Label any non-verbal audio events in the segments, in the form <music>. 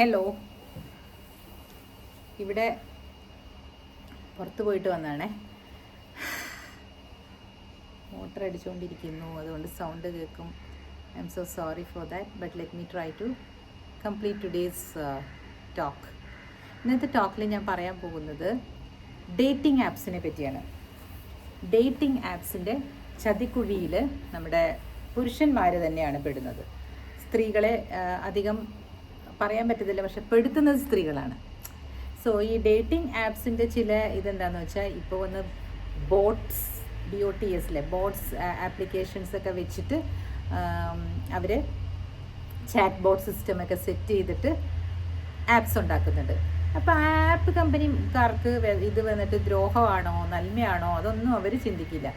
Hello ഇവിടെ പുറത്ത് പോയിട്ട് വന്നാണേ മോട്ടർ അടിച്ചുകൊണ്ടിരിക്കുന്നു അതുകൊണ്ട് സൗണ്ട് കേൾക്കും. I'm so sorry for that but let me try to complete today's talk ഇന്നത്തെ ടോക്കിൽ ഞാൻ പറയാൻ പോകുന്നത് ഡേറ്റിംഗ് ആപ്സിനെ പറ്റിയാണ്. ഡേറ്റിംഗ് ആപ്സിന്റെ ചതിക്കുഴിയിൽ നമ്മുടെ പുരുഷന്മാർ തന്നെയാണ് പെടുന്നത്. സ്ത്രീകളെ അധികം പറയാൻ പറ്റത്തില്ല പക്ഷെ പെടുത്തുന്നത് സ്ത്രീകളാണ്. സോ ഈ ഡേറ്റിംഗ് ആപ്സിന്റെ ചില ഇതെന്താണെന്ന് വെച്ചാൽ ഇപ്പോൾ ഒന്ന് ബോട്ട്സ് ബി ഒ ടി എസിലെ ബോട്ട്സ് ആപ്ലിക്കേഷൻസ് ഒക്കെ വെച്ചിട്ട് അവർ ചാറ്റ് ബോട്ട് സിസ്റ്റം ഒക്കെ സെറ്റ് ചെയ്തിട്ട് ആപ്സ് ഉണ്ടാക്കുന്നുണ്ട്. അപ്പോൾ ആപ്പ് കമ്പനിക്കാർക്ക് ഇത് വന്നിട്ട് ദ്രോഹമാണോ നന്മയാണോ അതൊന്നും അവർ ചിന്തിക്കില്ല.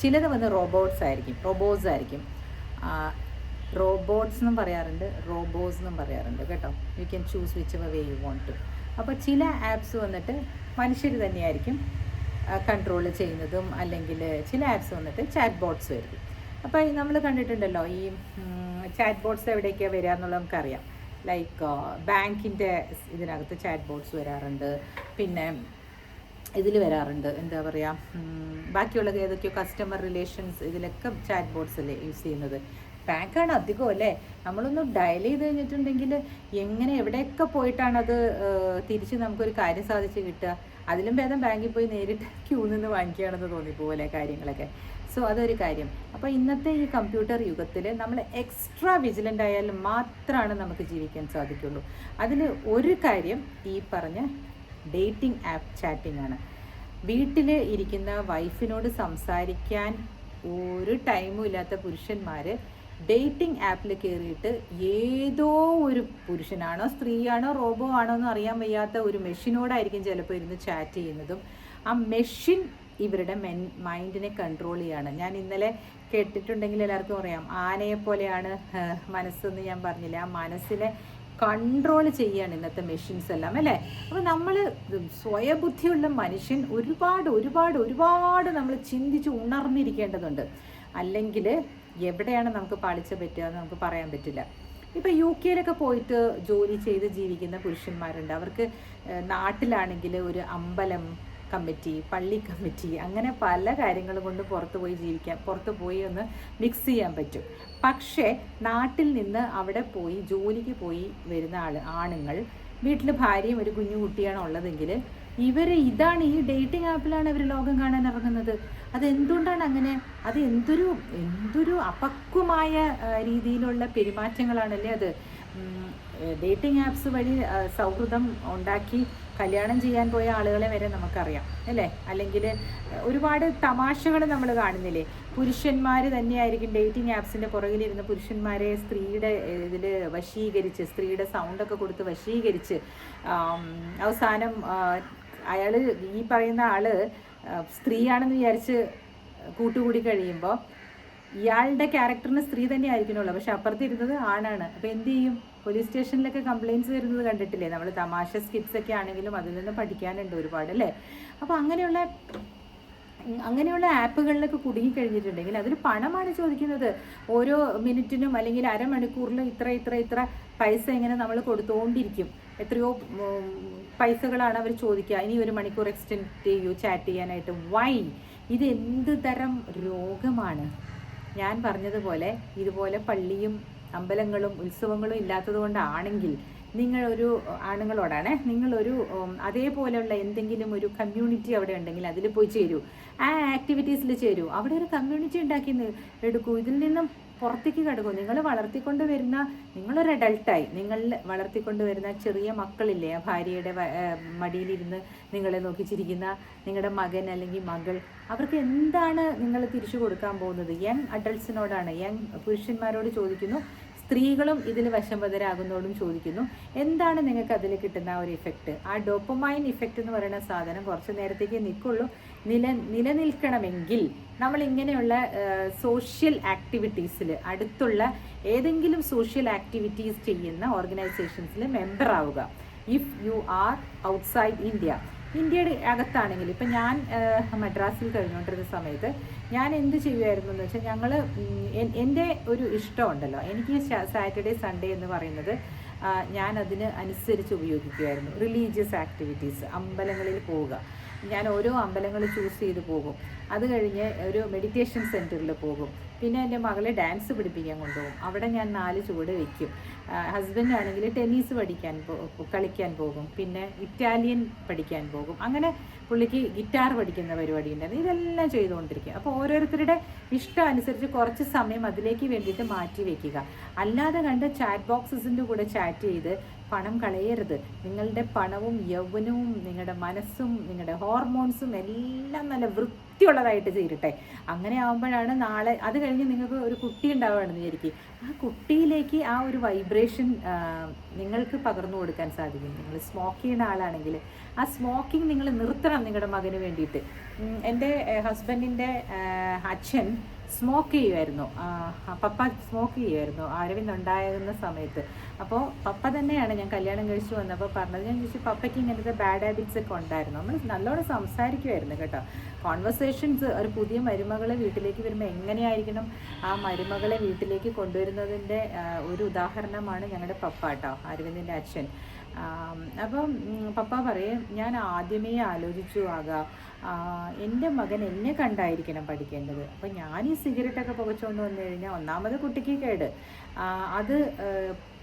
ചിലത് വന്ന് റോബോട്ട്സ് ആയിരിക്കും റോബോട്ട്സ് ആയിരിക്കും. റോബോട്ട്സ് എന്നും പറയാറുണ്ട് റോബോസ് എന്നും പറയാറുണ്ട് കേട്ടോ. You can choose which way you want to അപ്പോൾ ചില ആപ്സ് വന്നിട്ട് മനുഷ്യർ തന്നെയായിരിക്കും കൺട്രോൾ ചെയ്യുന്നതും അല്ലെങ്കിൽ ചില ആപ്സ് വന്നിട്ട് ചാറ്റ് ബോട്ട്സ് വരും അപ്പോൾ നമ്മൾ കണ്ടിട്ടുണ്ടല്ലോ ഈ ചാറ്റ് ബോട്ട്സ് എവിടേക്കാണ് വരിക എന്നുള്ളത് നമുക്കറിയാം. ലൈക്ക് ബാങ്കിന്റെ ഇതിനകത്ത് ചാറ്റ് ബോട്ട്സ് വരാറുണ്ട്. പിന്നെ ഇതിൽ വരാറുണ്ട്. എന്താ പറയുക ബാക്കിയുള്ള ഏതൊക്കെയോ കസ്റ്റമർ റിലേഷൻസ് ഇതിലൊക്കെ ചാറ്റ് ബോട്ട്സ് അല്ലേ യൂസ് ചെയ്യുന്നത്. ബാങ്കാണ് അധികം അല്ലേ? നമ്മളൊന്ന് ഡയൽ ചെയ്ത് കഴിഞ്ഞിട്ടുണ്ടെങ്കിൽ എങ്ങനെ എവിടെയൊക്കെ പോയിട്ടാണ് അത് ഏഹ്, തിരിച്ച് നമുക്കൊരു കാര്യം സാധിച്ച് കിട്ടുക? അതിലും ഭേദം ബാങ്കിൽ പോയി നേരിട്ട് <laughs> ക്യൂ നിന്ന് വാങ്ങിക്കുകയാണെന്ന് തോന്നിപ്പോലെ കാര്യങ്ങളൊക്കെ. സോ അതൊരു കാര്യം. അപ്പോൾ ഇന്നത്തെ ഈ കമ്പ്യൂട്ടർ യുഗത്തിൽ നമ്മൾ എക്സ്ട്രാ വിജിലന്റ് ആയാൽ മാത്രമാണ് നമുക്ക് ജീവിക്കാൻ സാധിക്കുള്ളൂ. അതിൽ ഒരു കാര്യം ഈ പറഞ്ഞ ഡേറ്റിംഗ് ആപ്പ് ചാറ്റിംഗ് ആണ്. വീട്ടിൽ ഇരിക്കുന്ന വൈഫിനോട് സംസാരിക്കാൻ ഒരു ടൈമും ഇല്ലാത്ത പുരുഷന്മാർ ഡേറ്റിംഗ് ആപ്പിൽ കയറിയിട്ട് ഏതോ ഒരു പുരുഷനാണോ സ്ത്രീയാണോ റോബോ ആണോ എന്ന് അറിയാൻ വയ്യാത്ത ഒരു മെഷീനോടായിരിക്കും ചിലപ്പോൾ ഇരുന്ന് ചാറ്റ് ചെയ്യുന്നതും. ആ മെഷീൻ ഇവരുടെ മെൻ മൈൻഡിനെ കൺട്രോൾ ചെയ്യാണ്. ഞാൻ ഇന്നലെ കേട്ടിട്ടുണ്ടെങ്കിൽ എല്ലാവർക്കും അറിയാം. ആനയെ പോലെയാണ് മനസ്സെന്ന് ഞാൻ പറഞ്ഞില്ല. ആ മനസ്സിനെ കൺട്രോൾ ചെയ്യാണ് ഇന്നത്തെ മെഷീൻസ് എല്ലാം അല്ലേ? അപ്പോൾ നമ്മൾ സ്വയബുദ്ധിയുള്ള മനുഷ്യൻ ഒരുപാട് ഒരുപാട് ഒരുപാട് നമ്മൾ ചിന്തിച്ച് ഉണർന്നിരിക്കേണ്ടതുണ്ട്. അല്ലെങ്കിൽ എവിടെയാണ് നമുക്ക് പാളിച്ച പറ്റുക എന്ന് നമുക്ക് പറയാൻ പറ്റില്ല. ഇപ്പം യു കെയിലൊക്കെ പോയിട്ട് ജോലി ചെയ്ത് ജീവിക്കുന്ന പുരുഷന്മാരുണ്ട്. അവർക്ക് നാട്ടിലാണെങ്കിൽ ഒരു അമ്പലം കമ്മിറ്റി പള്ളി കമ്മിറ്റി അങ്ങനെ പല കാര്യങ്ങളും കൊണ്ട് പുറത്ത് പോയി ജീവിക്കാൻ പുറത്ത് പോയി ഒന്ന് മിക്സ് ചെയ്യാൻ പറ്റും. പക്ഷേ നാട്ടിൽ നിന്ന് അവിടെ പോയി ജോലിക്ക് പോയി വരുന്ന ആൾ ആണുങ്ങൾ വീട്ടിൽ ഭാര്യയും ഒരു കുഞ്ഞു കുട്ടിയാണ് ഉള്ളതെങ്കിൽ ഇവർ ഇതാണ് ഈ ഡേറ്റിംഗ് ആപ്പിലാണ് ഇവർ ലോകം കാണാൻ ഇറങ്ങുന്നത്. അതെന്തുകൊണ്ടാണ് അങ്ങനെ? അത് എന്തൊരു എന്തൊരു അപക്വമായ രീതിയിലുള്ള പെരുമാറ്റങ്ങളാണല്ലേ അത്? ഡേറ്റിംഗ് ആപ്സ് വഴി സൗഹൃദം ഉണ്ടാക്കി കല്യാണം ചെയ്യാൻ പോയ ആളുകളെ വരെ നമുക്കറിയാം അല്ലേ? അല്ലെങ്കിൽ ഒരുപാട് തമാശകൾ നമ്മൾ കാണുന്നില്ലേ? പുരുഷന്മാർ തന്നെയായിരിക്കും ഡേറ്റിംഗ് ആപ്സിന്റെ പുറകിലിരുന്ന് പുരുഷന്മാരെ സ്ത്രീയുടെ ഇതിൽ വശീകരിച്ച് സ്ത്രീയുടെ സൗണ്ടൊക്കെ കൊടുത്ത് വശീകരിച്ച് അവസാനം അയാൾ ഈ പറയുന്ന ആൾ സ്ത്രീയാണെന്ന് വിചാരിച്ച് കൂട്ടുകൂടി കഴിയുമ്പോൾ ഇയാളുടെ ക്യാരക്ടറിന് സ്ത്രീ തന്നെ ആയിരിക്കണുള്ളൂ പക്ഷെ അപ്പുറത്തിരുന്നത് ആണാണ്. അപ്പോൾ എന്ത് ചെയ്യും? പോലീസ് സ്റ്റേഷനിലൊക്കെ കംപ്ലയിന്റ്സ് വരുന്നത് കണ്ടിട്ടില്ലേ? നമ്മൾ തമാശ സ്കിറ്റ്സ് ഒക്കെ ആണെങ്കിലും അതിൽ നിന്ന് പഠിക്കാനുണ്ട് ഒരുപാട് അല്ലേ? അപ്പോൾ അങ്ങനെയുള്ള അങ്ങനെയുള്ള ആപ്പുകളിലൊക്കെ കുടുങ്ങിക്കഴിഞ്ഞിട്ടുണ്ടെങ്കിൽ അതിൽ പണമാണ് ചോദിക്കുന്നത്. ഓരോ മിനിറ്റിനും അല്ലെങ്കിൽ അരമണിക്കൂറിലും ഇത്ര ഇത്ര ഇത്ര പൈസ ഇങ്ങനെ നമ്മൾ കൊടുത്തുകൊണ്ടിരിക്കും എത്രയോ പൈസകളാണ് അവർ ചോദിക്കുക. ഇനി ഒരു മണിക്കൂർ എക്സ്റ്റെൻഡ് ചെയ്യൂ ചാറ്റ് ചെയ്യാനായിട്ട്. വൈ ഇത് എന്ത് തരം രോഗമാണ്? ഞാൻ പറഞ്ഞതുപോലെ ഇതുപോലെ പള്ളിയും അമ്പലങ്ങളും ഉത്സവങ്ങളും ഇല്ലാത്തത് കൊണ്ടാണെങ്കിൽ നിങ്ങളൊരു ആണുങ്ങളോടാണ് നിങ്ങളൊരു അതേപോലെയുള്ള എന്തെങ്കിലും ഒരു കമ്മ്യൂണിറ്റി അവിടെ ഉണ്ടെങ്കിൽ അതിൽ പോയി ചേരൂ. ആ ആക്ടിവിറ്റീസിൽ ചേരൂ. അവിടെ ഒരു കമ്മ്യൂണിറ്റി ഉണ്ടാക്കി എടുക്കൂ. ഇതിൽ നിന്നും പുറത്തേക്ക് കടക്കും നിങ്ങൾ വളർത്തിക്കൊണ്ട് വരുന്ന നിങ്ങളൊരു അഡൾട്ടായി നിങ്ങൾ വളർത്തിക്കൊണ്ട് വരുന്ന ചെറിയ മക്കളില്ലേ? ആ ഭാര്യയുടെ മടിയിലിരുന്ന് നിങ്ങളെ നോക്കി ചിരിക്കുന്ന നിങ്ങളുടെ മകൻ അല്ലെങ്കിൽ മകൾ. അവർക്ക് എന്താണ് നിങ്ങൾ തിരിച്ചു കൊടുക്കാൻ പോകുന്നത്? യങ് അഡൾട്ട്സിനോടാണ് യങ് പുരുഷന്മാരോട് ചോദിക്കുന്നു സ്ത്രീകളും ഇതിൽ വശംവതരാകുന്നതോടും ചോദിക്കുന്നു. എന്താണ് നിങ്ങൾക്ക് അതിൽ കിട്ടുന്ന ഒരു ഇഫക്റ്റ് ആ ഡോപ്പമൈൻ ഇഫക്റ്റ് എന്ന് പറയുന്ന സാധനം കുറച്ച് നേരത്തേക്ക് നിൽക്കുള്ളൂ. നില നിലനിൽക്കണമെങ്കിൽ നമ്മൾ ഇങ്ങനെയുള്ള സോഷ്യൽ ആക്ടിവിറ്റീസിൽ അടുത്തുള്ള ഏതെങ്കിലും സോഷ്യൽ ആക്ടിവിറ്റീസ് ചെയ്യുന്ന ഓർഗനൈസേഷൻസിൽ മെമ്പർ ആവുക. If you are outside India ഇന്ത്യയുടെ അകത്താണെങ്കിൽ ഇപ്പം ഞാൻ മദ്രാസിൽ കഴിഞ്ഞുകൊണ്ടിരുന്ന സമയത്ത് ഞാൻ എന്ത് ചെയ്യുമായിരുന്നു എന്ന് വെച്ചാൽ ഞങ്ങൾ എന്റെ ഒരു ഇഷ്ടമുണ്ടല്ലോ. എനിക്ക് സാറ്റർഡേ സൺഡേ എന്ന് പറയുന്നത് ഞാൻ അതിന് അനുസരിച്ച് ഉപയോഗിക്കുമായിരുന്നു റിലീജിയസ് ആക്ടിവിറ്റീസ് അമ്പലങ്ങളിൽ പോവുക. ഞാൻ ഓരോ അമ്പലങ്ങൾ ചൂസ് ചെയ്ത് പോകും. അത് കഴിഞ്ഞ് ഒരു മെഡിറ്റേഷൻ സെന്ററിൽ പോകും. പിന്നെ എന്റെ മകളെ ഡാൻസ് പഠിപ്പിക്കാൻ കൊണ്ടുപോകും. അവിടെ ഞാൻ നാല് ചുവട് വയ്ക്കും ഹസ്ബൻഡ് ആണെങ്കിൽ ടെന്നീസ് പഠിക്കാൻ കളിക്കാൻ പോകും. പിന്നെ ഇറ്റാലിയൻ പഠിക്കാൻ പോകും. അങ്ങനെ പുള്ളിക്ക് ഗിറ്റാർ പഠിക്കുന്ന പരിപാടി ഉണ്ടായിരുന്നു ഇതെല്ലാം ചെയ്തുകൊണ്ടിരിക്കുക. അപ്പോൾ ഓരോരുത്തരുടെ ഇഷ്ടം അനുസരിച്ച് കുറച്ച് സമയം അതിലേക്ക് വേണ്ടിയിട്ട് മാറ്റി വയ്ക്കുക അല്ലാതെ കണ്ട് ചാറ്റ് ബോക്സസിന്റെ കൂടെ ചാറ്റ് ചെയ്ത് പണം കളയരുത്. നിങ്ങളുടെ പണവും യൗവനവും നിങ്ങളുടെ മനസ്സും നിങ്ങളുടെ ഹോർമോൺസും എല്ലാം നല്ല വൃത്തിയുള്ളതായിട്ട് തീരട്ടെ അങ്ങനെ ആകുമ്പോഴാണ് നാളെ അത് കഴിഞ്ഞ് നിങ്ങൾക്ക് ഒരു കുട്ടി ഉണ്ടാവുകയാണെന്ന് വിചാരിക്കും. ആ കുട്ടിയിലേക്ക് ആ ഒരു വൈബ്രേഷൻ നിങ്ങൾക്ക് പകർന്നു കൊടുക്കാൻ സാധിക്കും. നിങ്ങൾ സ്മോക്ക് ചെയ്യുന്ന ആളാണെങ്കിൽ ആ സ്മോക്കിംഗ് നിങ്ങൾ നിർത്തണം നിങ്ങളുടെ മകന് വേണ്ടിയിട്ട്. എന്റെ ഹസ്ബൻഡിന്റെ അച്ഛൻ സ്മോക്ക് ചെയ്യുമായിരുന്നു പപ്പ സ്മോക്ക് ചെയ്യുമായിരുന്നു അരവിന്ദ് ഉണ്ടായിരുന്ന സമയത്ത്. അപ്പോൾ പപ്പ തന്നെയാണ് ഞാൻ കല്യാണം കഴിച്ചു വന്നപ്പോൾ പറഞ്ഞത്. ഞാൻ ചോദിച്ചു പപ്പയ്ക്ക് ഇങ്ങനത്തെ ബാഡ് ഹാബിറ്റ്സ് ഒക്കെ ഉണ്ടായിരുന്നു? നമ്മൾ നല്ലോണം സംസാരിക്കുമായിരുന്നു കേട്ടോ. കോൺവെർസേഷൻസ് ഒരു പുതിയ മരുമകളെ വീട്ടിലേക്ക് വരുമ്പോൾ എങ്ങനെയായിരിക്കണം ആ മരുമകളെ വീട്ടിലേക്ക് കൊണ്ടുവരുന്നതിന്റെ ഒരു ഉദാഹരണമാണ് ഞങ്ങളുടെ പപ്പ കേട്ടോ അരവിന്ദിന്റെ അച്ഛൻ. അപ്പം പപ്പ പറയും ഞാൻ ആദ്യമേ ആലോചിച്ചു ആകാം എന്റെ മകൻ എന്നെ കണ്ടായിരിക്കണം പഠിക്കേണ്ടത്. അപ്പം ഞാൻ ഈ സിഗരറ്റൊക്കെ പുകച്ചുകൊണ്ട് വന്നു കഴിഞ്ഞാൽ ഒന്നാമത് കുട്ടിക്ക് കേട്. അത്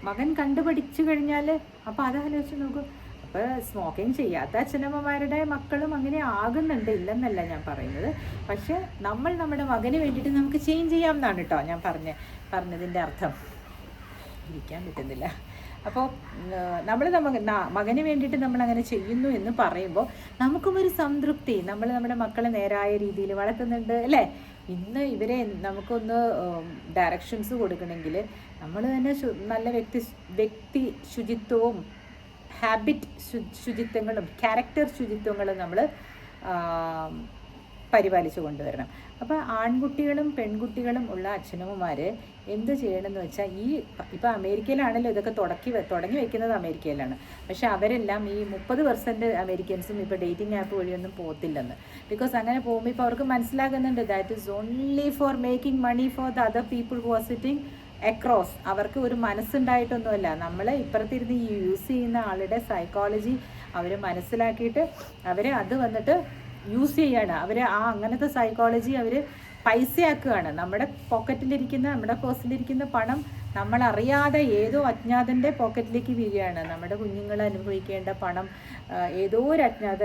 മകൻ കണ്ടു പഠിച്ചു കഴിഞ്ഞാൽ അപ്പോൾ അത് ആലോചിച്ച് നോക്കും. അപ്പോൾ സ്മോക്കിംഗ് ചെയ്യാത്ത അച്ഛനമ്മമാരുടെ മക്കളും അങ്ങനെ ആകുന്നുണ്ട് ഇല്ലെന്നല്ല ഞാൻ പറയുന്നത്. പക്ഷേ നമ്മൾ നമ്മുടെ മകന് വേണ്ടിയിട്ട് നമുക്ക് ചേഞ്ച് ചെയ്യാം എന്നാണ് കേട്ടോ ഞാൻ പറഞ്ഞ പറഞ്ഞതിന്റെ അർത്ഥം. ഇരിക്കാൻ പറ്റുന്നില്ല. അപ്പോൾ നമ്മൾ നമുക്ക് മകന് വേണ്ടിയിട്ട് നമ്മൾ അങ്ങനെ ചെയ്യുന്നു എന്ന് പറയുമ്പോൾ നമുക്കും ഒരു സംതൃപ്തി. നമ്മൾ നമ്മുടെ മക്കളെ നേരായ രീതിയിൽ വളർത്തുന്നുണ്ട് അല്ലേ? ഇന്ന് ഇവരെ നമുക്കൊന്ന് ഡയറക്ഷൻസ് കൊടുക്കണമെങ്കിൽ നമ്മൾ തന്നെ നല്ല വ്യക്തി വ്യക്തി ശുചിത്വവും ഹാബിറ്റ് ശുചിത്വങ്ങളും ക്യാരക്ടർ ശുചിത്വങ്ങളും നമ്മൾ പരിപാലിച്ചു കൊണ്ടുവരണം. അപ്പോൾ ആൺകുട്ടികളും പെൺകുട്ടികളും ഉള്ള അച്ഛനമ്മമാർ എന്ത് ചെയ്യണമെന്ന് വെച്ചാൽ ഈ ഇപ്പോൾ അമേരിക്കയിലാണല്ലോ ഇതൊക്കെ തുടക്കി തുടങ്ങി വെക്കുന്നത് അമേരിക്കയിലാണ്. പക്ഷേ അവരെല്ലാം ഈ മുപ്പത് പെർസെന്റ് അമേരിക്കൻസും ഇപ്പോൾ ഡേറ്റിംഗ് ആപ്പ് വഴിയൊന്നും പോകത്തില്ലെന്ന്. ബിക്കോസ് അങ്ങനെ പോകുമ്പോൾ ഇപ്പോൾ അവർക്ക് മനസ്സിലാകുന്നുണ്ട് that is only for making money for the other people who are sitting across അവർക്ക് ഒരു മനസ്സുണ്ടായിട്ടൊന്നുമല്ല. നമ്മൾ ഇപ്പുറത്തിരുന്ന് യൂസ് ചെയ്യുന്ന ആളുടെ സൈക്കോളജി അവർ മനസ്സിലാക്കിയിട്ട് അവർ അത് വന്നിട്ട് യൂസ് ചെയ്യാണ്. അവർ ആ അങ്ങനത്തെ സൈക്കോളജി അവർ പൈസയാക്കുകയാണ്. നമ്മുടെ പോക്കറ്റിലിരിക്കുന്ന നമ്മുടെ പേഴ്സിലിരിക്കുന്ന പണം നമ്മൾ അറിയാതെ ഏതോ അജ്ഞാതന്റെ പോക്കറ്റിലേക്ക് വീഴുകയാണ്. നമ്മുടെ കുഞ്ഞുങ്ങൾ അനുഭവിക്കേണ്ട പണം ഏതോ ഒരു അജ്ഞാത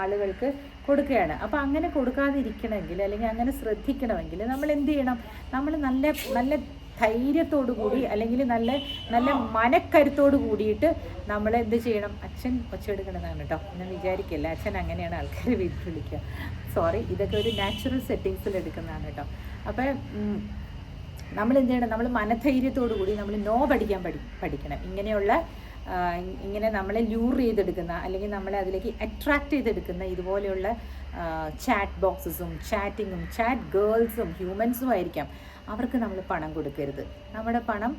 ആളുകൾക്ക് കൊടുക്കുകയാണ്. അപ്പോൾ അങ്ങനെ കൊടുക്കാതിരിക്കണമെങ്കിൽ അല്ലെങ്കിൽ അങ്ങനെ ശ്രദ്ധിക്കണമെങ്കിൽ നമ്മൾ എന്ത് ചെയ്യണം? നമ്മൾ നല്ല നല്ല ധൈര്യത്തോടു കൂടി അല്ലെങ്കിൽ നല്ല നല്ല മനക്കരുത്തോട് കൂടിയിട്ട് നമ്മൾ എന്ത് ചെയ്യണം? അച്ഛൻ ഒച്ചെടുക്കണതാണ് കേട്ടോ ഞാൻ വിചാരിക്കില്ല അച്ഛൻ അങ്ങനെയാണ് ആൾക്കാരെ വീട്ടിൽ വിളിക്കുക. സോറി ഇതൊക്കെ ഒരു നാച്ചുറൽ സെറ്റിങ്സിൽ എടുക്കുന്നതാണ് കേട്ടോ അപ്പം നമ്മൾ എന്ത് ചെയ്യണം? നമ്മൾ മനധൈര്യത്തോടു കൂടി നമ്മൾ നോ പഠിക്കാൻ പഠി പഠിക്കണം. ഇങ്ങനെയുള്ള ഇങ്ങനെ നമ്മളെ ലൂർ ചെയ്തെടുക്കുന്ന അല്ലെങ്കിൽ നമ്മളെ അതിലേക്ക് അട്രാക്റ്റ് ചെയ്തെടുക്കുന്ന ഇതുപോലെയുള്ള ചാറ്റ് ബോക്സസും ചാറ്റിങ്ങും ചാറ്റ് ഗേൾസും ഹ്യൂമൻസും ആയിരിക്കാം. അവർക്ക് നമ്മൾ പണം കൊടുക്കരുത്. നമ്മുടെ പണം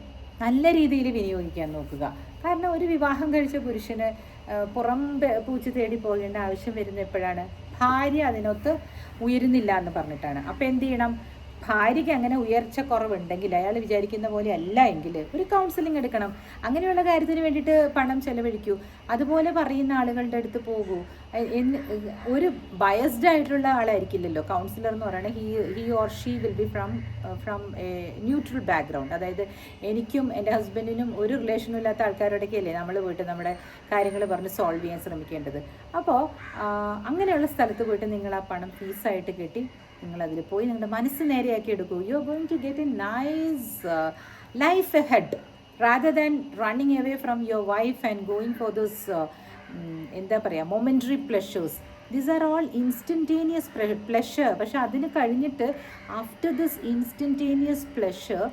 നല്ല രീതിയിൽ വിനിയോഗിക്കാൻ നോക്കുക. കാരണം ഒരു വിവാഹം കഴിച്ച പുരുഷന് പുറം പൂച്ച് തേടി പോകേണ്ട ആവശ്യം വരുന്ന എപ്പോഴാണ്? ഭാര്യ അതിനൊത്ത് ഉയരുന്നില്ല എന്ന് പറഞ്ഞിട്ടാണ്. അപ്പോൾ എന്ത് ചെയ്യണം? ഭാര്യയ്ക്ക് അങ്ങനെ ഉയർച്ച കുറവുണ്ടെങ്കിൽ അയാൾ വിചാരിക്കുന്ന പോലെ അല്ല എങ്കിൽ ഒരു കൗൺസിലിംഗ് എടുക്കണം. അങ്ങനെയുള്ള കാര്യത്തിന് വേണ്ടിയിട്ട് പണം ചെലവഴിക്കൂ. അതുപോലെ പറയുന്ന ആളുകളുടെ അടുത്ത് പോകൂ. ഒരു ബയസ്ഡ് ആയിട്ടുള്ള ആളായിരിക്കില്ലല്ലോ. കൗൺസിലർ എന്ന് പറയുന്നത് he he or she will be from from a neutral background അതായത് എനിക്കും എന്റെ ഹസ്ബൻഡിനും ഒരു റിലേഷനും ഇല്ലാത്ത ആൾക്കാരോടൊക്കെ അല്ലേ നമ്മൾ പോയിട്ട് നമ്മുടെ കാര്യങ്ങൾ പറഞ്ഞ് സോൾവ് ചെയ്യാൻ ശ്രമിക്കേണ്ടത്. അപ്പോൾ അങ്ങനെയുള്ള സ്ഥലത്ത് പോയിട്ട് നിങ്ങൾ ആ പണം ഫീസായിട്ട് കെട്ടി നിങ്ങൾ അതിൽ പോയി നിങ്ങളുടെ മനസ്സ് നേരെയാക്കി എടുക്കൂ. You are going to get a nice life ahead rather than running away from your wife and going for this എന്താ പറയുക momentary pleasures these are all instantaneous pleasure പക്ഷെ അതിന് കഴിഞ്ഞിട്ട് after this instantaneous pleasure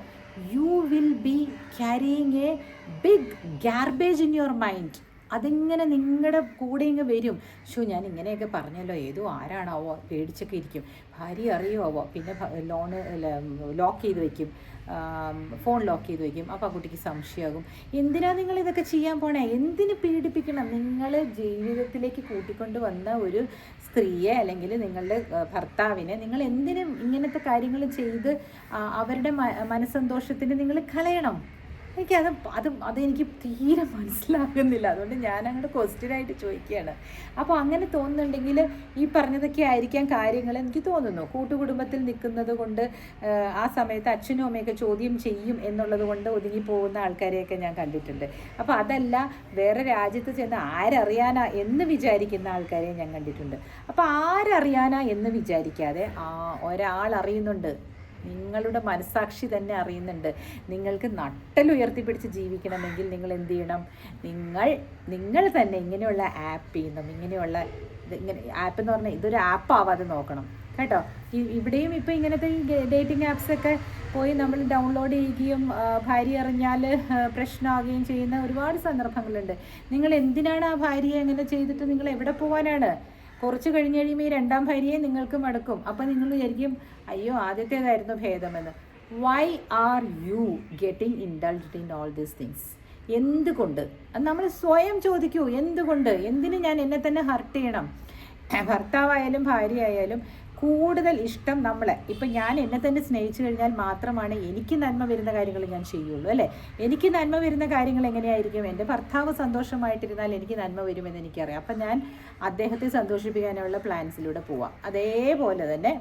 you will be carrying a big garbage in your mind അതിങ്ങനെ നിങ്ങളുടെ കൂടെ ഇങ്ങ് വരും. ഷോ ഞാൻ ഇങ്ങനെയൊക്കെ പറഞ്ഞല്ലോ. ഏതോ ആരാണാവോ പേടിച്ചൊക്കെ ഇരിക്കും. ഭാര്യ അറിയുമാവോ പിന്നെ ലോണ് ലോക്ക് ചെയ്ത് വെക്കും. ഫോൺ ലോക്ക് ചെയ്ത് വെക്കും. അപ്പോൾ ആ കുട്ടിക്ക് സംശയമാകും എന്തിനാ നിങ്ങൾ ഇതൊക്കെ ചെയ്യാൻ പോണേ? എന്തിന് പീഡിപ്പിക്കണം? നിങ്ങൾ ജീവിതത്തിലേക്ക് കൂട്ടിക്കൊണ്ട് വന്ന ഒരു സ്ത്രീയെ അല്ലെങ്കിൽ നിങ്ങളുടെ ഭർത്താവിനെ നിങ്ങൾ എന്തിനും ഇങ്ങനത്തെ കാര്യങ്ങൾ ചെയ്ത് അവരുടെ മനസ്സന്തോഷത്തിന് നിങ്ങൾ കളയണം. എനിക്കത് അത് അതെനിക്ക് തീരെ മനസ്സിലാകുന്നില്ല. അതുകൊണ്ട് ഞാൻ അങ്ങോട്ട് ക്വസ്റ്റ്യൻ ആയിട്ട് ചോദിക്കുകയാണ്. അപ്പോൾ അങ്ങനെ തോന്നുന്നുണ്ടെങ്കിൽ ഈ പറഞ്ഞതൊക്കെ ആയിരിക്കാം കാര്യങ്ങൾ എനിക്ക് തോന്നുന്നു. കൂട്ടുകുടുംബത്തിൽ നിൽക്കുന്നത് കൊണ്ട് ആ, സമയത്ത് അച്ഛനും അമ്മയൊക്കെ ചോദ്യം ചെയ്യും എന്നുള്ളത് കൊണ്ട് ഒതുങ്ങി പോകുന്ന ആൾക്കാരെയൊക്കെ ഞാൻ കണ്ടിട്ടുണ്ട്. അപ്പോൾ അതല്ല വേറെ രാജ്യത്ത് ചെന്ന് ആരറിയാനാ എന്ന് വിചാരിക്കുന്ന ആൾക്കാരെ ഞാൻ കണ്ടിട്ടുണ്ട്. അപ്പോൾ ആരറിയാനാ എന്ന് വിചാരിക്കാതെ ആ ഒരാൾ അറിയുന്നുണ്ട്. നിങ്ങളുടെ മനസാക്ഷി തന്നെ അറിയുന്നുണ്ട്. നിങ്ങൾക്ക് നട്ടൽ ഉയർത്തിപ്പിടിച്ച് ജീവിക്കണമെങ്കിൽ നിങ്ങൾ എന്ത് ചെയ്യണം? നിങ്ങൾ നിങ്ങൾ തന്നെ ഇങ്ങനെയുള്ള ആപ്പ് ചെയ്യണം ഇങ്ങനെയുള്ള ഇങ്ങനെ ആപ്പ് എന്ന് പറഞ്ഞാൽ ഇതൊരു ആപ്പ് ആവാതെ നോക്കണം. കേട്ടോ? ഇവിടെയും ഇപ്പോൾ ഇങ്ങനത്തെ ഡേറ്റിംഗ് ആപ്സൊക്കെ പോയി നമ്മൾ ഡൗൺലോഡ് ചെയ്യുകയും ഭാര്യ അറിഞ്ഞാൽ പ്രശ്നമാകുകയും ചെയ്യുന്ന ഒരുപാട് സന്ദർഭങ്ങളുണ്ട്. നിങ്ങൾ എന്തിനാണ് ആ ഭാര്യയെ അങ്ങനെ ചെയ്തിട്ട് നിങ്ങൾ എവിടെ പോകാനാണ് കുറച്ച് കഴിഞ്ഞ് കഴിയുമ്പോൾ ഈ രണ്ടാം ഭാര്യയെ നിങ്ങൾക്ക് മടക്കും. അപ്പം നിങ്ങൾ വിചാരിക്കും അയ്യോ ആദ്യത്തേതായിരുന്നു ഭേദമെന്ന്. Why are you getting indulged in all these things എന്തുകൊണ്ട്? അത് നമ്മൾ സ്വയം ചോദിക്കൂ എന്തുകൊണ്ട്? എന്തിന് ഞാൻ എന്നെ തന്നെ ഹർട്ട് ചെയ്യണം? ഭർത്താവായാലും ഭാര്യ ആയാലും കൂടുതൽ ഇഷ്ടം നമ്മളെ. ഇപ്പം ഞാൻ എന്നെ തന്നെ സ്നേഹിച്ചു കഴിഞ്ഞാൽ മാത്രമാണ് എനിക്ക് നന്മ വരുന്ന കാര്യങ്ങൾ ഞാൻ ചെയ്യുള്ളൂ അല്ലേ? എനിക്ക് നന്മ വരുന്ന കാര്യങ്ങൾ എങ്ങനെയായിരിക്കും? എന്റെ ഭർത്താവ് സന്തോഷമായിട്ടിരുന്നാൽ എനിക്ക് നന്മ വരുമെന്ന് എനിക്കറിയാം. അപ്പം ഞാൻ അദ്ദേഹത്തെ സന്തോഷിപ്പിക്കാനുള്ള പ്ലാൻസിലൂടെ പോവാം. അതേപോലെ തന്നെ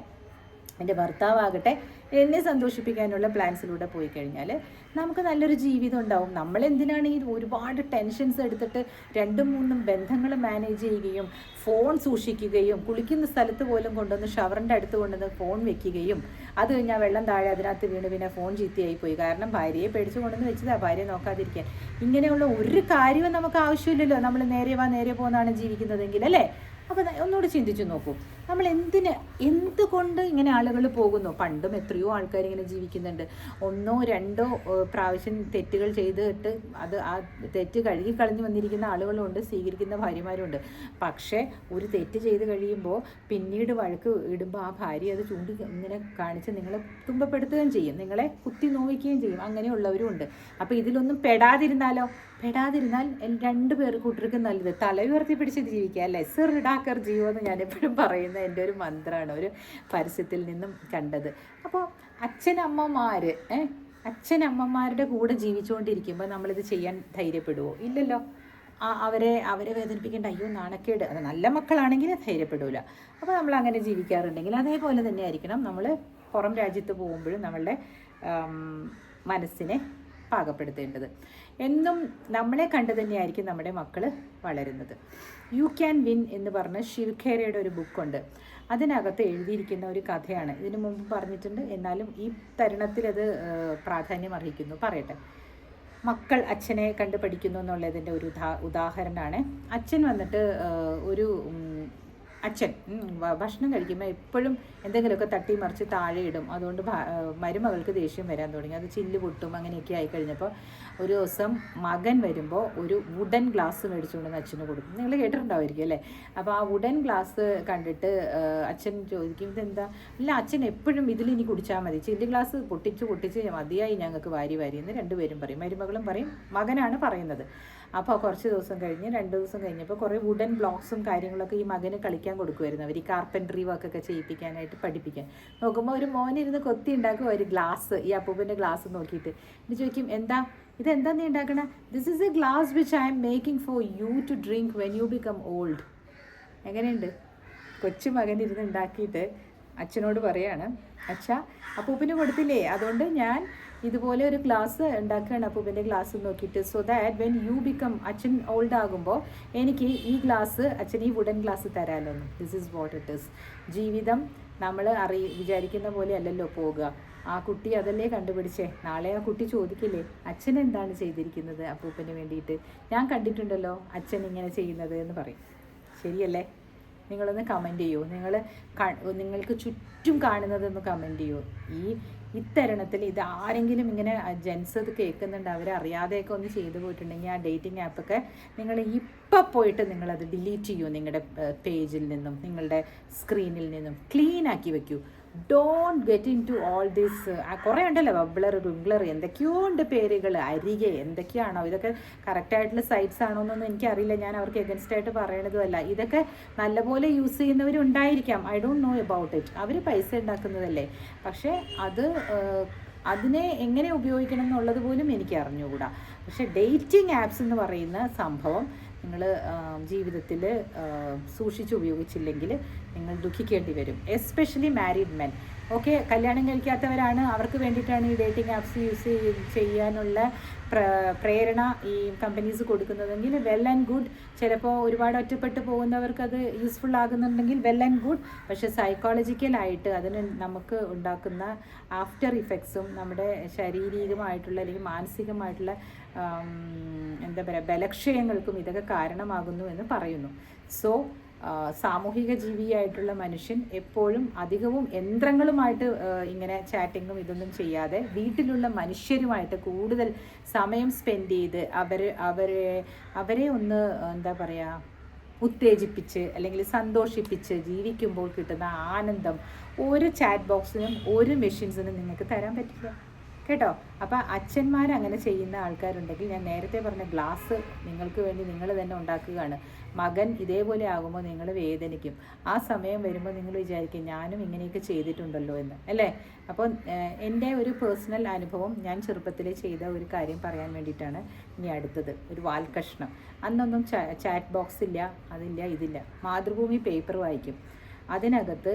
എന്റെ ഭർത്താവാകട്ടെ എന്നെ സന്തോഷിപ്പിക്കാനുള്ള പ്ലാൻസിലൂടെ പോയി കഴിഞ്ഞാൽ നമുക്ക് നല്ലൊരു ജീവിതം ഉണ്ടാവും. നമ്മൾ എന്തിനാണ് ഈ ഒരുപാട് ടെൻഷൻസ് എടുത്തിട്ട് രണ്ടും മൂന്നും ബന്ധങ്ങൾ മാനേജ് ചെയ്യുകയും ഫോൺ സൂക്ഷിക്കുകയും കുളിക്കുന്ന സ്ഥലത്ത് പോലും കൊണ്ടുവന്ന് ഷവറിന്റെ അടുത്ത് കൊണ്ടുവന്ന് ഫോൺ വെക്കുകയും അത് കഴിഞ്ഞാൽ വെള്ളം താഴെ അതിനകത്ത് വീണ് പിന്നെ ഫോൺ ചീത്തയായി പോയി. കാരണം ഭാര്യയെ പേടിച്ച് കൊണ്ടുവന്ന് വെച്ചതാ ഭാര്യയെ നോക്കാതിരിക്കാൻ. ഇങ്ങനെയുള്ള ഒരു കാര്യവും നമുക്ക് ആവശ്യമില്ലല്ലോ. നമ്മൾ നേരെ വാ നേരെ പോകുന്നതാണ് ജീവിക്കുന്നതെങ്കിൽ അല്ലേ? അപ്പോൾ ഒന്നുകൂടി ചിന്തിച്ചു നോക്കൂ. നമ്മൾ എന്തിന് എന്തുകൊണ്ട് ഇങ്ങനെ ആളുകൾ പോകുന്നു? പണ്ടും എത്രയോ ആൾക്കാർ ഇങ്ങനെ ജീവിക്കുന്നുണ്ട്. ഒന്നോ രണ്ടോ പ്രാവശ്യം തെറ്റുകൾ ചെയ്തിട്ട് അത് ആ തെറ്റ് കഴുകി കളഞ്ഞു വന്നിരിക്കുന്ന ആളുകളുണ്ട് സ്വീകരിക്കുന്ന ഭാര്യമാരുണ്ട്. പക്ഷേ ഒരു തെറ്റ് ചെയ്ത് കഴിയുമ്പോൾ പിന്നീട് വഴക്ക് ഇടുമ്പോൾ ആ ഭാര്യ അത് ചൂണ്ടി ഇങ്ങനെ കാണിച്ച് നിങ്ങളെ തുമ്പപ്പെടുത്തുകയും ചെയ്യും. നിങ്ങളെ കുത്തി നോവിക്കുകയും ചെയ്യും. അങ്ങനെയുള്ളവരും ഉണ്ട്. അപ്പോൾ ഇതിലൊന്നും പെടാതിരുന്നാലോ? പെടാതിരുന്നാൽ രണ്ടു പേർ കൂട്ടർക്ക് നല്ലത്. തല ഉയർത്തി പിടിച്ച് ജീവിക്കുക. അല്ലേ സിർ ഡാക്കർ ജീവോ എന്ന് ഞാൻ എപ്പോഴും പറയുന്ന എന്റെ ഒരു മന്ത്രമാണ് ഒരു പരസ്യത്തിൽ നിന്നും കണ്ടത്. അപ്പോൾ അച്ഛനമ്മമാർ അച്ഛനമ്മമാരുടെ കൂടെ ജീവിച്ചുകൊണ്ടിരിക്കുമ്പോൾ നമ്മളിത് ചെയ്യാൻ ധൈര്യപ്പെടുവോ? ഇല്ലല്ലോ. അവരെ അവരെ വേദനിപ്പിക്കേണ്ട അയ്യോ നാണക്കേട്. അത് നല്ല മക്കളാണെങ്കിൽ ധൈര്യപ്പെടൂല. അപ്പോൾ നമ്മൾ അങ്ങനെ ജീവിക്കാറുണ്ടെങ്കിൽ അതേപോലെ തന്നെ ആയിരിക്കണം നമ്മൾ പുറം രാജ്യത്ത് പോകുമ്പോഴും നമ്മളുടെ മനസ്സിനെ പാകപ്പെടുത്തേണ്ടത് എന്നും നമ്മളെ കണ്ടു തന്നെയായിരിക്കും നമ്മുടെ മക്കൾ വളരുന്നത്. യു ക്യാൻ വിൻ എന്ന് പറഞ്ഞ ശിവഖേരയുടെ ഒരു ബുക്കുണ്ട്. അതിനകത്ത് എഴുതിയിരിക്കുന്ന ഒരു കഥയാണ്. ഇതിനു മുമ്പ് പറഞ്ഞിട്ടുണ്ട്. എന്നാലും ഈ തരുണത്തിൽ അത് പ്രാധാന്യം അർഹിക്കുന്നു. പറയട്ടെ. മക്കൾ അച്ഛനെ കണ്ട് പഠിക്കുന്നു എന്നുള്ളതിന്റെ ഒരു ഉദാ ഉദാഹരണമാണ്. അച്ഛൻ വന്നിട്ട് ഒരു അച്ഛൻ ഭക്ഷണം കഴിക്കുമ്പോൾ എപ്പോഴും എന്തെങ്കിലുമൊക്കെ തട്ടി മറിച്ച് താഴെ ഇടും. അതുകൊണ്ട് മരുമകൾക്ക് ദേഷ്യം വരാൻ തുടങ്ങി. അത് ചില്ല് പൊട്ടും അങ്ങനെയൊക്കെ ആയി കഴിഞ്ഞപ്പോൾ ഒരു ദിവസം മകൻ വരുമ്പോൾ ഒരു വുഡൻ ഗ്ലാസ് മേടിച്ചുകൊണ്ട് അച്ഛന് കൊടുക്കും. നിങ്ങൾ കേട്ടിട്ടുണ്ടാവുമായിരിക്കും അല്ലേ? അപ്പോൾ ആ വുഡൻ ഗ്ലാസ് കണ്ടിട്ട് അച്ഛൻ ചോദിക്കും ഇതെന്താ? അല്ല അച്ഛൻ എപ്പോഴും ഇതിൽ ഇനി കുടിച്ചാൽ മതി. ചില്ല് ഗ്ലാസ് പൊട്ടിച്ച് പൊട്ടിച്ച് മതിയായി ഞങ്ങൾക്ക് വാരി വാരി എന്ന് രണ്ടുപേരും പറയും. മരുമകളും പറയും മകനാണ് പറയുന്നത്. അപ്പോൾ കുറച്ച് ദിവസം കഴിഞ്ഞ് രണ്ട് ദിവസം കഴിഞ്ഞപ്പോൾ കുറേ വുഡൻ ബ്ലോക്സും കാര്യങ്ങളൊക്കെ ഈ മകന് കളിക്കാൻ കൊടുക്കുമായിരുന്നു അവർ ഈ കാർപ്പൻട്രി വർക്കൊക്കെ ചെയ്യിപ്പിക്കാനായിട്ട് പഠിപ്പിക്കാൻ. നോക്കുമ്പോൾ ഒരു മോനിരുന്ന് കൊത്തി ഉണ്ടാക്കും ഒരു ഗ്ലാസ് ഈ അപ്പൂപ്പന്റെ ഗ്ലാസ് നോക്കിയിട്ട്. എന്നിട്ട് ചോദിക്കും എന്താ? ഇതെന്താ നീ ഉണ്ടാക്കണ? This is a glass which I'm making for you to drink when you become old എങ്ങനെയുണ്ട്? കൊച്ചു മകൻ ഇരുന്ന് ഉണ്ടാക്കിയിട്ട് അച്ഛനോട് പറയാണ് അച്ഛാ അപ്പൂപ്പിന് കൊടുത്തില്ലേ? അതുകൊണ്ട് ഞാൻ ഇതുപോലെ ഒരു ഗ്ലാസ് ഉണ്ടാക്കുകയാണ് അപ്പൂപ്പിന്റെ ഗ്ലാസ് നോക്കിയിട്ട്. So that when you become അച്ഛൻ ഓൾഡ് ആകുമ്പോൾ എനിക്ക് ഈ ഗ്ലാസ് അച്ഛൻ ഈ വുഡൻ ഗ്ലാസ് തരാമല്ലോ this is what it is ജീവിതം നമ്മൾ അറി വിചാരിക്കുന്ന പോലെ അല്ലല്ലോ പോകുക ആ കുട്ടി അതല്ലേ കണ്ടുപിടിച്ചേ? നാളെ ആ കുട്ടി ചോദിക്കില്ലേ അച്ഛൻ എന്താണ് ചെയ്തിരിക്കുന്നത് അപ്പൂപ്പന് വേണ്ടിയിട്ട്? ഞാൻ കണ്ടിട്ടുണ്ടല്ലോ അച്ഛൻ ഇങ്ങനെ ചെയ്യുന്നത് എന്ന് പറയും. ശരിയല്ലേ? നിങ്ങളൊന്ന് കമന്റ് ചെയ്യൂ. നിങ്ങൾ നിങ്ങൾക്ക് ചുറ്റും കാണുന്നതൊന്ന് കമന്റ് ചെയ്യൂ. ഈ ഇത്തരുണത്തിൽ ഇത് ആരെങ്കിലും ഇങ്ങനെ ജെൻസ് ഇത് കേൾക്കുന്നുണ്ട് അവരെ അറിയാതെയൊക്കെ ഒന്ന് ചെയ്തു പോയിട്ടുണ്ടെങ്കിൽ ആ ഡേറ്റിംഗ് ആപ്പൊക്കെ നിങ്ങൾ ഇപ്പം പോയിട്ട് നിങ്ങളത് ഡിലീറ്റ് ചെയ്യൂ നിങ്ങളുടെ പേജിൽ നിന്നും നിങ്ങളുടെ സ്ക്രീനിൽ നിന്നും. ക്ലീൻ ആക്കി വെക്കൂ. Don't get into all these കുറേ ഉണ്ടല്ലോ ബബ്ലർ റിംഗ്ലർ എന്തൊക്കെയോ ഉണ്ട് പേരുകൾ അരികെ എന്തൊക്കെയാണോ? ഇതൊക്കെ കറക്റ്റായിട്ടുള്ള സൈറ്റ്സ് ആണോ എന്നൊന്നും എനിക്കറിയില്ല. ഞാൻ അവർക്ക് എഗൻസ്റ്റ് ആയിട്ട് പറയണതുമല്ല. ഇതൊക്കെ നല്ലപോലെ use ചെയ്യുന്നവരുണ്ടായിരിക്കാം. I don't know about it അവർ പൈസ ഉണ്ടാക്കുന്നതല്ലേ. പക്ഷേ അത് അതിനെ എങ്ങനെ ഉപയോഗിക്കണം എന്നുള്ളത് പോലും എനിക്ക് അറിഞ്ഞുകൂടാ. പക്ഷേ ഡേറ്റിംഗ് ആപ്സ് എന്ന് പറയുന്ന സംഭവം നിങ്ങൾ ജീവിതത്തിൽ സൂക്ഷിച്ച് ഉപയോഗിച്ചില്ലെങ്കിൽ നിങ്ങൾ ദുഃഖിക്കേണ്ടി വരും. എസ്പെഷ്യലി മാരീഡ് മെൻ ഓക്കെ കല്യാണം കഴിക്കാത്തവരാണ്. അവർക്ക് വേണ്ടിയിട്ടാണ് ഈ ഡേറ്റിംഗ് ആപ്സ് യൂസ് ചെയ്യാനുള്ള പ്ര- പ്രേരണ ഈ കമ്പനീസ് കൊടുക്കുന്നതെങ്കിൽ വെൽ ആൻഡ് ഗുഡ് ചിലപ്പോൾ ഒരുപാട് ഒറ്റപ്പെട്ട് പോകുന്നവർക്ക് അത് യൂസ്ഫുൾ ആകുന്നുണ്ടെങ്കിൽ വെൽ ആൻഡ് ഗുഡ് പക്ഷെ സൈക്കോളജിക്കലായിട്ട് അതിന് നമുക്ക് ഉണ്ടാക്കുന്ന ആഫ്റ്റർ ഇഫക്ട്സും നമ്മുടെ ശാരീരികമായിട്ടുള്ള അല്ലെങ്കിൽ മാനസികമായിട്ടുള്ള എന്താ പറയുക ബലക്ഷയങ്ങൾക്കും ഇതൊക്കെ കാരണമാകുന്നു എന്ന് പറയുന്നു. സോ സാമൂഹിക ജീവിയായിട്ടുള്ള മനുഷ്യൻ എപ്പോഴും അധികവും യന്ത്രങ്ങളുമായിട്ട് ഇങ്ങനെ ചാറ്റിങ്ങും ഇതൊന്നും ചെയ്യാതെ വീട്ടിലുള്ള മനുഷ്യരുമായിട്ട് കൂടുതൽ സമയം സ്പെൻഡ് ചെയ്ത് അവർ അവരെ അവരെ ഒന്ന് എന്താ പറയുക ഉത്തേജിപ്പിച്ച് അല്ലെങ്കിൽ സന്തോഷിപ്പിച്ച് ജീവിക്കുമ്പോൾ കിട്ടുന്ന ആനന്ദം ഒരു ചാറ്റ് ബോക്സിനും ഒരു മെഷീൻസിനും നിങ്ങൾക്ക് തരാൻ പറ്റില്ല. കേട്ടോ? അപ്പോൾ അച്ഛന്മാർ അങ്ങനെ ചെയ്യുന്ന ആൾക്കാരുണ്ടെങ്കിൽ ഞാൻ നേരത്തെ പറഞ്ഞ ഗ്ലാസ് നിങ്ങൾക്ക് വേണ്ടി നിങ്ങൾ തന്നെ ഉണ്ടാക്കുകയാണ്. മകൻ ഇതേപോലെ ആകുമ്പോൾ നിങ്ങൾ വേദനിക്കും. ആ സമയം വരുമ്പോൾ നിങ്ങൾ വിചാരിക്കും ഞാനും ഇങ്ങനെയൊക്കെ ചെയ്തിട്ടുണ്ടല്ലോ എന്ന് അല്ലേ? അപ്പോൾ എന്റെ ഒരു പേഴ്സണൽ അനുഭവം ഞാൻ ചെറുപ്പത്തിൽ ചെയ്ത ഒരു കാര്യം പറയാൻ വേണ്ടിയിട്ടാണ് ഇനി അടുത്തത്. ഒരു വാൽക്കഷ്ണം. അന്നൊന്നും ചാറ്റ് ബോക്സ് ഇല്ല അതില്ല ഇതില്ല. മാതൃഭൂമി പേപ്പർ വായിക്കും. അതിനകത്ത്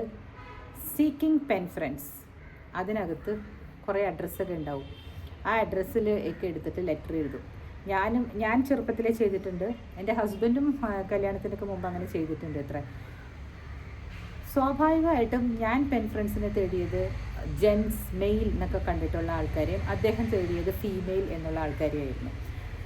സീക്കിംഗ് പെൻ ഫ്രണ്ട്സ്. അതിനകത്ത് കുറേ അഡ്രസ്സൊക്കെ ഉണ്ടാവും. ആ അഡ്രസ്സിൽ ഒക്കെ എടുത്തിട്ട് ലെറ്റർ എഴുതും. ഞാനും ഞാൻ ചെറുപ്പത്തിലേ ചെയ്തിട്ടുണ്ട്. എന്റെ ഹസ്ബൻഡും കല്യാണത്തിനൊക്കെ മുമ്പ് അങ്ങനെ ചെയ്തിട്ടുണ്ട് എത്ര സ്വാഭാവികമായിട്ടും ഞാൻ പെൻ ഫ്രണ്ട്സിനെ തേടിയത് ജെൻസ് മെയിൽ എന്നൊക്കെ കണ്ടിട്ടുള്ള ആൾക്കാരെയും അദ്ദേഹം തേടിയത് ഫീമെയിൽ എന്നുള്ള ആൾക്കാരെയായിരുന്നു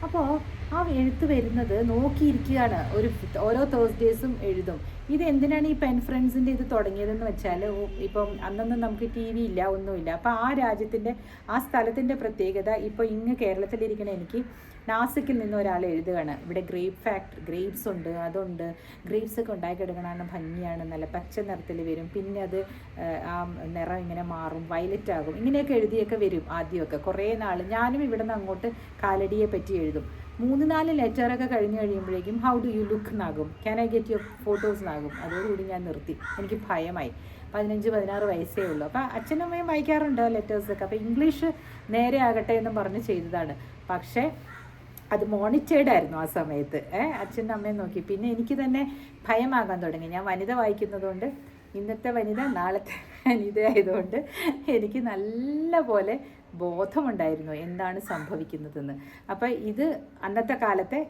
അപ്പോൾ ആ എഴുത്ത് വരുന്നത് നോക്കിയിരിക്കുകയാണ്. ഒരു ഓരോ തേഴ്സ്ഡേയ്സും എഴുതും. ഇത് എന്തിനാണ് ഈ പെൻ ഫ്രണ്ട്സിന്റെ ഇത് തുടങ്ങിയതെന്ന് വെച്ചാൽ ഇപ്പം അന്നൊന്നും നമുക്ക് ടി വി ഇല്ല ഒന്നുമില്ല. അപ്പോൾ ആ രാജ്യത്തിന്റെ ആ സ്ഥലത്തിന്റെ പ്രത്യേകത ഇപ്പോൾ ഇങ്ങ് കേരളത്തിലിരിക്കണ എനിക്ക് നാസിക്കിൽ നിന്ന് ഒരാൾ എഴുതുകയാണ്. ഇവിടെ ഗ്രേപ്പ് ഫാക്ടറി ഗ്രേപ്സ് ഉണ്ട് അതുണ്ട്. ഗ്രേപ്സ് ഒക്കെ ഉണ്ടാക്കിയെടുക്കണമെന്ന് ഭംഗിയാണ്. നല്ല പച്ച നിറത്തിൽ വരും. പിന്നെ അത് ആ, നിറം ഇങ്ങനെ മാറും വയലറ്റ് ആകും. ഇങ്ങനെയൊക്കെ എഴുതിയൊക്കെ വരും ആദ്യമൊക്കെ. കുറേ നാൾ ഞാനും ഇവിടെ നിന്ന് അങ്ങോട്ട് കാലടിയെ പറ്റി എഴുതും. മൂന്ന് നാല് ലെറ്ററൊക്കെ കഴിഞ്ഞ് കഴിയുമ്പോഴേക്കും ഹൗ ഡു യു ലുക്ക് എന്നാകും. Can I get your photos എന്നാകും. അതോടുകൂടി ഞാൻ നിർത്തി. എനിക്ക് ഭയമായി. പതിനഞ്ച് പതിനാറ് വയസ്സേ ഉള്ളൂ. അപ്പോൾ അച്ഛനും അമ്മയും വായിക്കാറുണ്ട് ലെറ്റേഴ്സൊക്കെ അപ്പോൾ ഇംഗ്ലീഷ് നേരെ ആകട്ടെ എന്ന് പറഞ്ഞ് ചെയ്തതാണ്. പക്ഷേ അത് മോണിറ്റേർഡ് ആയിരുന്നു ആ സമയത്ത്. ഏഹ് അച്ഛനും അമ്മയും നോക്കി. പിന്നെ എനിക്ക് തന്നെ ഭയമാകാൻ തുടങ്ങി. ഞാൻ വനിത വായിക്കുന്നതുകൊണ്ട് ഇന്നത്തെ വനിത നാളത്തെ വനിത ആയതുകൊണ്ട് എനിക്ക് നല്ല പോലെ ബോധമുണ്ടായിരുന്നു എന്താണ് സംഭവിക്കുന്നതെന്ന്. അപ്പം ഇത് അന്നത്തെ കാലത്തെ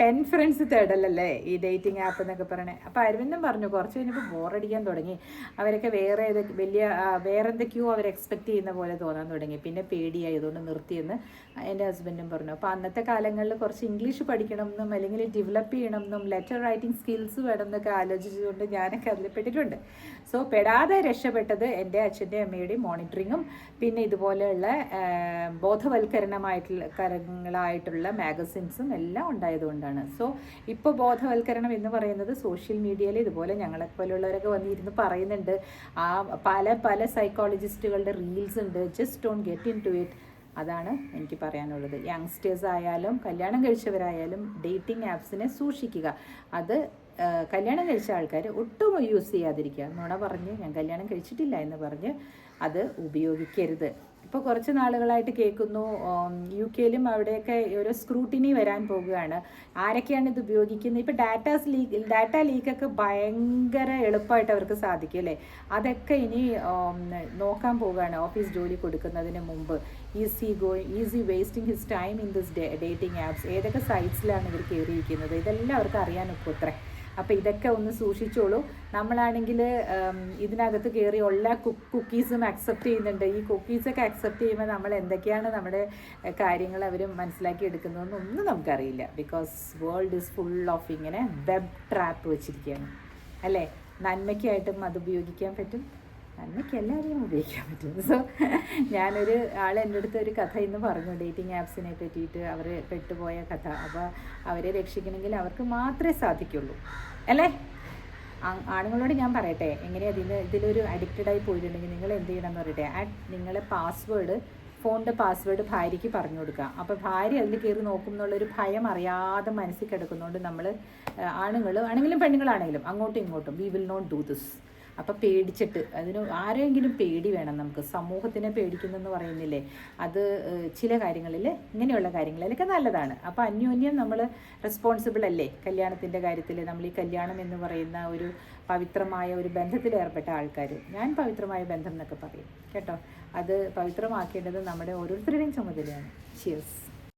പെൻ ഫ്രണ്ട്സ് തേടലല്ലേ ഈ ഡേറ്റിംഗ് ആപ്പ് എന്നൊക്കെ പറയണേ. അപ്പോൾ അരവിന്ദൻ പറഞ്ഞു കുറച്ച് കഴിഞ്ഞപ്പോൾ ബോറടിക്കാൻ തുടങ്ങി. അവരൊക്കെ വേറെ വലിയ വേറെ എന്തൊക്കെയോ അവർ എക്സ്പെക്റ്റ് ചെയ്യുന്ന പോലെ തോന്നാൻ തുടങ്ങി. പിന്നെ പേടിയായി അതുകൊണ്ട് നിർത്തിയെന്ന് എന്റെ ഹസ്ബൻഡും പറഞ്ഞു. അപ്പോൾ അന്നത്തെ കാലങ്ങളിൽ കുറച്ച് ഇംഗ്ലീഷ് പഠിക്കണം എന്നും അല്ലെങ്കിൽ ഡെവലപ്പ് ചെയ്യണം എന്നും ലെറ്റർ റൈറ്റിംഗ് സ്കിൽസ് വേണം എന്നൊക്കെ ആലോചിച്ചുകൊണ്ട് ഞാനൊക്കെ അതിൽ പെട്ടിട്ടുണ്ട്. സോ പെടാതെ രക്ഷപ്പെട്ടത് എന്റെ അച്ഛന്റെ അമ്മയുടെയും മോണിറ്ററിങ്ങും പിന്നെ ഇതുപോലെയുള്ള ബോധവൽക്കരണമായിട്ടുള്ള കരങ്ങളായിട്ടുള്ള മാഗസിൻസും എല്ലാം ഉണ്ടായതുകൊണ്ടാണ് സോ ഇപ്പോൾ ബോധവൽക്കരണം എന്ന് പറയുന്നത് സോഷ്യൽ മീഡിയയിൽ ഇതുപോലെ ഞങ്ങളെ പോലുള്ളവരൊക്കെ വന്നിരുന്ന് പറയുന്നുണ്ട്. ആ പല പല സൈക്കോളജിസ്റ്റുകളുടെ റീൽസ് ഉണ്ട്. Just don't get into it അതാണ് എനിക്ക് പറയാനുള്ളത്. യങ്സ്റ്റേഴ്സ് ആയാലും കല്യാണം കഴിച്ചവരായാലും ഡേറ്റിംഗ് ആപ്സിനെ സൂക്ഷിക്കുക. അത് കല്യാണം കഴിച്ച ആൾക്കാർ ഒട്ടും യൂസ് ചെയ്യാതിരിക്കുക. നുണ പറഞ്ഞ് ഞാൻ കല്യാണം കഴിച്ചിട്ടില്ല എന്ന് പറഞ്ഞ് അത് ഉപയോഗിക്കരുത്. ഇപ്പോൾ കുറച്ച് നാളുകളായിട്ട് കേൾക്കുന്നു. യു കെയിലും അവിടെയൊക്കെ ഒരു സ്ക്രൂട്ടിനി വരാൻ പോകുകയാണ്. ആരൊക്കെയാണ് ഇത് ഉപയോഗിക്കുന്നത്? ഇപ്പോൾ ഡാറ്റാസ് ലീക്ക് ഡാറ്റ ലീക്കൊക്കെ ഭയങ്കര എളുപ്പമായിട്ട് അവർക്ക് സാധിക്കും അല്ലേ? അതൊക്കെ ഇനി നോക്കാൻ പോവുകയാണ് ഓഫീസ് ജോലി കൊടുക്കുന്നതിന് മുമ്പ്. Easy going easy wasting his time in this dating apps ഏതൊക്കെ സൈറ്റ്സിലാണ് ഇവർ കയറിയിരിക്കുന്നത്? ഇതെല്ലാം അവർക്ക് അറിയാനൊക്കെ അത്രേ അപ്പോൾ ഇതൊക്കെ ഒന്ന് സൂക്ഷിച്ചോളൂ. നമ്മളാണെങ്കിൽ ഇതിനകത്ത് കയറി ഉള്ള കുക്കീസും അക്സെപ്റ്റ് ചെയ്യുന്നുണ്ട്. ഈ കുക്കീസൊക്കെ അക്സെപ്റ്റ് ചെയ്യുമ്പോൾ നമ്മൾ എന്തൊക്കെയാണ് നമ്മുടെ കാര്യങ്ങൾ അവർ മനസ്സിലാക്കി എടുക്കുന്നതെന്നൊന്നും നമുക്കറിയില്ല. Because world is full of ഇങ്ങനെ വെബ് ട്രാപ്പ് വെച്ചിരിക്കുകയാണ്. അല്ലേ? നന്മയ്ക്കായിട്ടും അത് ഉപയോഗിക്കാൻ പറ്റും. നന്മയ്ക്ക് എല്ലാവരെയും ഉപയോഗിക്കാൻ പറ്റും. <laughs> സോ ഞാനൊരു ആൾ എന്റെ അടുത്ത് ഒരു കഥ ഇന്ന് പറഞ്ഞു. ഡേറ്റിംഗ് ആപ്സിനെ പറ്റിയിട്ട് അവർ പെട്ടുപോയ കഥ. അപ്പോൾ അവരെ രക്ഷിക്കണമെങ്കിൽ അവർക്ക് മാത്രമേ സാധിക്കുള്ളൂ. അല്ലേ? ആണുങ്ങളോട് ഞാൻ പറയട്ടെ. എങ്ങനെയാണ് ഇതിന് ഇതിലൊരു അഡിക്റ്റഡ് ആയി പോയിട്ടുണ്ടെങ്കിൽ നിങ്ങൾ എന്ത് ചെയ്യണം എന്ന് പറയട്ടെ നിങ്ങളെ പാസ്വേഡ് ഫോണിന്റെ പാസ്വേഡ് ഭാര്യയ്ക്ക് പറഞ്ഞു കൊടുക്കുക. അപ്പോൾ ഭാര്യ അതിൽ കയറി നോക്കും എന്നുള്ളൊരു ഭയം അറിയാതെ മനസ്സിൽ കിടക്കുന്നതുകൊണ്ട് നമ്മൾ ആണുങ്ങൾ ആണെങ്കിലും പെണ്ണുങ്ങളാണെങ്കിലും അങ്ങോട്ടും ഇങ്ങോട്ടും we will not do this അപ്പോൾ പേടിച്ചിട്ട് അതിന് ആരെങ്കിലും പേടി വേണം നമുക്ക്. സമൂഹത്തിനെ പേടിക്കുന്നെന്ന് പറയുന്നില്ലേ? അത് ചില കാര്യങ്ങളിൽ ഇങ്ങനെയുള്ള കാര്യങ്ങളിലൊക്കെ നല്ലതാണ്. അപ്പോൾ അന്യോന്യം നമ്മൾ റെസ്പോൺസിബിൾ അല്ലേ? കല്യാണത്തിന്റെ കാര്യത്തിൽ നമ്മൾ ഈ കല്യാണം എന്ന് പറയുന്ന ഒരു പവിത്രമായ ഒരു ബന്ധത്തിൽ ഏർപ്പെട്ട ആൾക്കാർ ഞാൻ പവിത്രമായ ബന്ധം എന്നൊക്കെ പറയും. കേട്ടോ? അത് പവിത്രമാക്കേണ്ടത് നമ്മുടെ ഓരോരുത്തരുടെയും ചുമതലയാണ്. ചിയേഴ്സ്